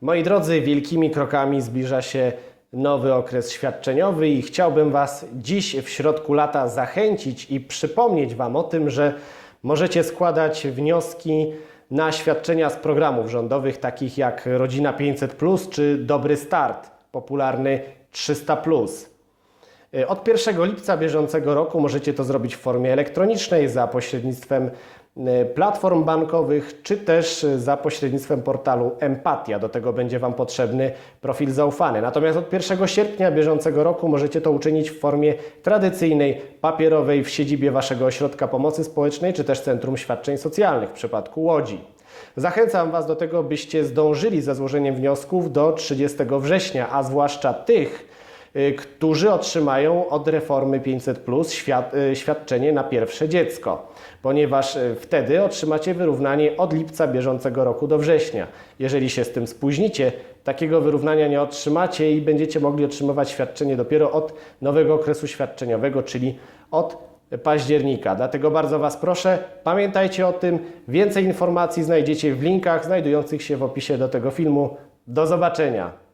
Moi drodzy, wielkimi krokami zbliża się nowy okres świadczeniowy i chciałbym Was dziś w środku lata zachęcić i przypomnieć Wam o tym, że możecie składać wnioski na świadczenia z programów rządowych takich jak Rodzina 500 czy Dobry Start, popularny 300 od 1 lipca bieżącego roku możecie to zrobić w formie elektronicznej za pośrednictwem platform bankowych, czy też e, za pośrednictwem portalu Empatia. Do tego będzie Wam potrzebny profil zaufany. Natomiast od 1 sierpnia bieżącego roku możecie to uczynić w formie tradycyjnej, papierowej w siedzibie Waszego ośrodka pomocy społecznej, czy też Centrum Świadczeń Socjalnych w przypadku Łodzi. Zachęcam Was do tego, byście zdążyli ze złożeniem wniosków do 30 września, a zwłaszcza tych, którzy otrzymają od reformy 500 świad y, świadczenie na pierwsze dziecko, ponieważ y, wtedy otrzymacie wyrównanie od lipca bieżącego roku do września. Jeżeli się z tym spóźnicie, takiego wyrównania nie otrzymacie i będziecie mogli otrzymywać świadczenie dopiero od nowego okresu świadczeniowego, czyli od października. Dlatego bardzo Was proszę, pamiętajcie o tym. Więcej informacji znajdziecie w linkach znajdujących się w opisie do tego filmu. Do zobaczenia.